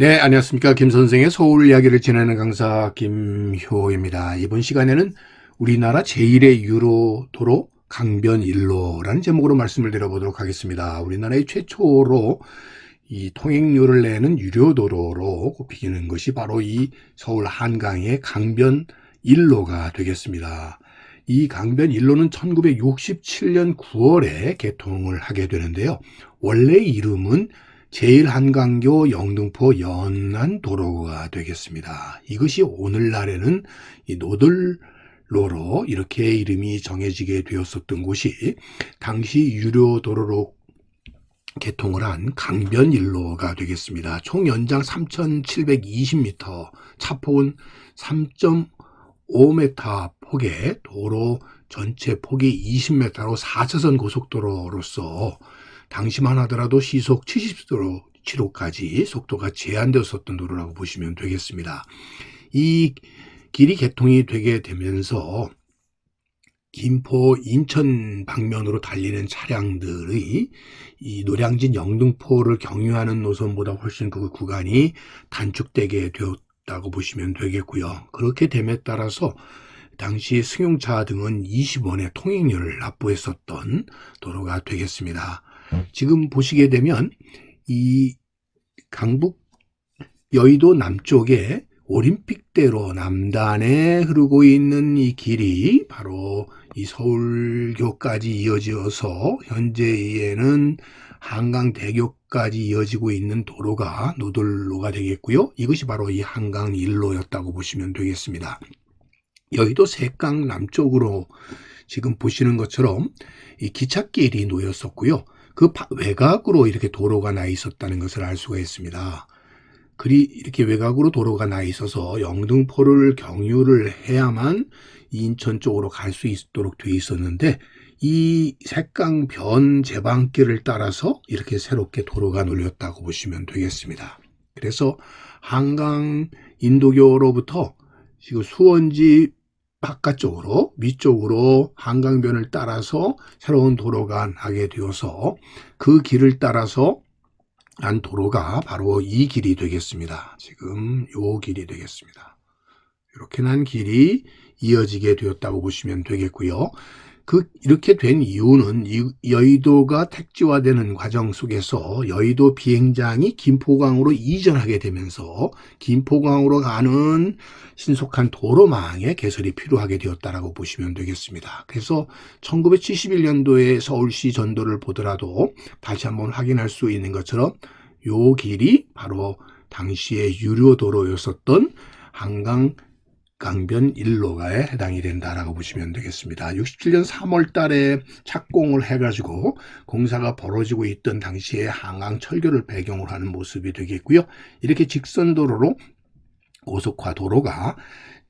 네, 안녕하십니까. 김 선생의 서울 이야기를 지내는 강사 김효입니다. 이번 시간에는 우리나라 제1의 유로 도로 강변 일로라는 제목으로 말씀을 드려보도록 하겠습니다. 우리나라의 최초로 이 통행료를 내는 유료 도로로 꼽히는 것이 바로 이 서울 한강의 강변 일로가 되겠습니다. 이 강변 일로는 1967년 9월에 개통을 하게 되는데요. 원래 이름은 제일한강교 영등포 연안 도로가 되겠습니다. 이것이 오늘날에는 이 노들로로 이렇게 이름이 정해지게 되었었던 곳이 당시 유료 도로로 개통을 한 강변 일로가 되겠습니다. 총 연장 3,720m, 차폭은 3.5m 폭의 도로 전체 폭이 20m로 4차선 고속도로로서 당시만 하더라도 시속 70km까지 속도가 제한되었었던 도로라고 보시면 되겠습니다. 이 길이 개통이 되게 되면서 김포 인천 방면으로 달리는 차량들의 이 노량진 영등포를 경유하는 노선보다 훨씬 그 구간이 단축되게 되었다고 보시면 되겠고요. 그렇게 됨에 따라서 당시 승용차 등은 20원의 통행료를 납부했었던 도로가 되겠습니다. 지금 보시게 되면 이 강북 여의도 남쪽에 올림픽대로 남단에 흐르고 있는 이 길이 바로 이 서울교까지 이어지어서 현재에는 한강대교까지 이어지고 있는 도로가 노들로가 되겠고요. 이것이 바로 이 한강 일로였다고 보시면 되겠습니다. 여의도 색강 남쪽으로 지금 보시는 것처럼 이 기찻길이 놓였었고요. 그 외곽으로 이렇게 도로가 나 있었다는 것을 알 수가 있습니다. 그리 이렇게 외곽으로 도로가 나 있어서 영등포를 경유를 해야만 인천 쪽으로 갈 수 있도록 돼 있었는데 이 색강변 제방길을 따라서 이렇게 새롭게 도로가 놀렸다고 보시면 되겠습니다. 그래서 한강 인도교로부터 지금 수원지 바깥쪽으로 위쪽으로 한강변을 따라서 새로운 도로가 나게 되어서 그 길을 따라서 난 도로가 바로 이 길이 되겠습니다. 지금 요 길이 되겠습니다. 이렇게 난 길이 이어지게 되었다고 보시면 되겠고요. 그 이렇게 된 이유는 여의도가 택지화되는 과정 속에서 여의도 비행장이 김포강으로 이전하게 되면서 김포강으로 가는 신속한 도로망의 개설이 필요하게 되었다라고 보시면 되겠습니다. 그래서 1971년도에 서울시 전도를 보더라도 다시 한번 확인할 수 있는 것처럼 요 길이 바로 당시의 유료 도로였었던 한강 강변 일로가에 해당이 된다라고 보시면 되겠습니다. 67년 3월 달에 착공을 해가지고 공사가 벌어지고 있던 당시에 한강 철교를 배경으로 하는 모습이 되겠고요. 이렇게 직선도로로 고속화 도로가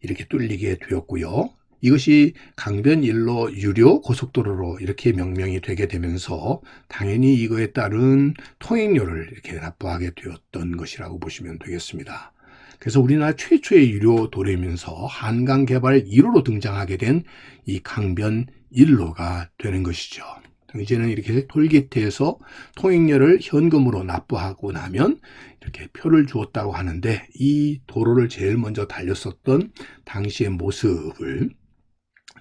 이렇게 뚫리게 되었고요. 이것이 강변 일로 유료 고속도로로 이렇게 명명이 되게 되면서 당연히 이거에 따른 통행료를 이렇게 납부하게 되었던 것이라고 보시면 되겠습니다. 그래서 우리나라 최초의 유료 도로이면서 한강 개발 1호로 등장하게 된 이 강변 1로가 되는 것이죠. 이제는 이렇게 톨게이트에서 통행료를 현금으로 납부하고 나면 이렇게 표를 주었다고 하는데 이 도로를 제일 먼저 달렸었던 당시의 모습을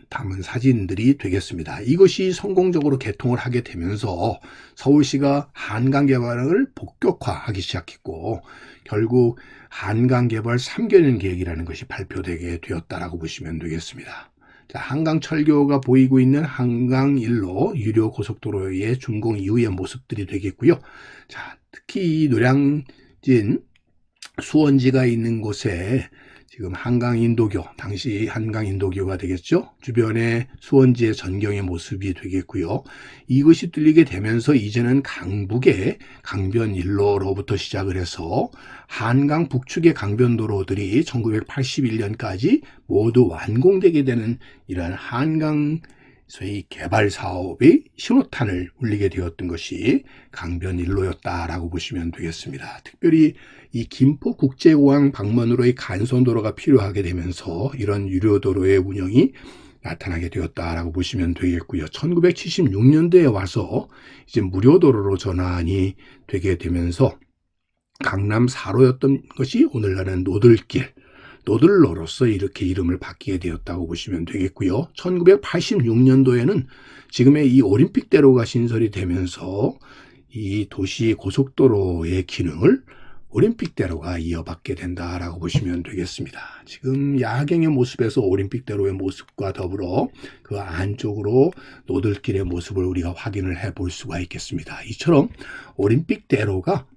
담은 사진들이 되겠습니다. 이것이 성공적으로 개통을 하게 되면서 서울시가 한강 개발을 본격화하기 시작했고 결국 한강 개발 3개년 계획이라는 것이 발표되게 되었다라고 보시면 되겠습니다. 자, 한강 철교가 보이고 있는 한강 일로 유료 고속도로의 준공 이후의 모습들이 되겠고요. 자, 특히 이 노량진 수원지가 있는 곳에 지금 한강 인도교, 당시 한강 인도교가 되겠죠. 주변에 수원지의 전경의 모습이 되겠고요. 이것이 뚫리게 되면서 이제는 강북의 강변 일로로부터 시작을 해서 한강 북측의 강변도로들이 1981년까지 모두 완공되게 되는 이러한 한강 소위 개발 사업의 신호탄을 울리게 되었던 것이 강변 일로였다라고 보시면 되겠습니다. 특별히 이 김포 국제공항 방면으로의 간선도로가 필요하게 되면서 이런 유료도로의 운영이 나타나게 되었다라고 보시면 되겠고요. 1976년도에 와서 이제 무료도로로 전환이 되게 되면서 강남 사로였던 것이 오늘날은 노들길, 노들로로서 이렇게 이름을 바뀌게 되었다고 보시면 되겠고요. 1986년도에는 지금의 이 올림픽대로가 신설이 되면서 이 도시 고속도로의 기능을 올림픽대로가 이어받게 된다라고 보시면 되겠습니다. 지금 야경의 모습에서 올림픽대로의 모습과 더불어 그 안쪽으로 노들길의 모습을 우리가 확인을 해 볼 수가 있겠습니다. 이처럼 올림픽대로가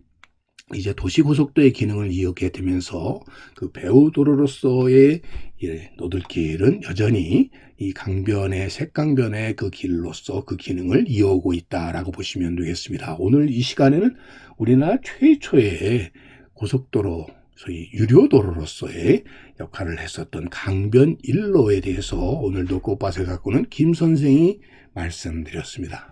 이제 도시고속도의 기능을 이어게 되면서 그 배우도로로서의 이 노들길은 여전히 이 강변의 색강변의 그 길로서 그 기능을 이어오고 있다라고 보시면 되겠습니다. 오늘 이 시간에는 우리나라 최초의 고속도로 소위 유료도로로서의 역할을 했었던 강변 일로에 대해서 오늘도 꽃밭을 가꾸는 김 선생이 말씀드렸습니다.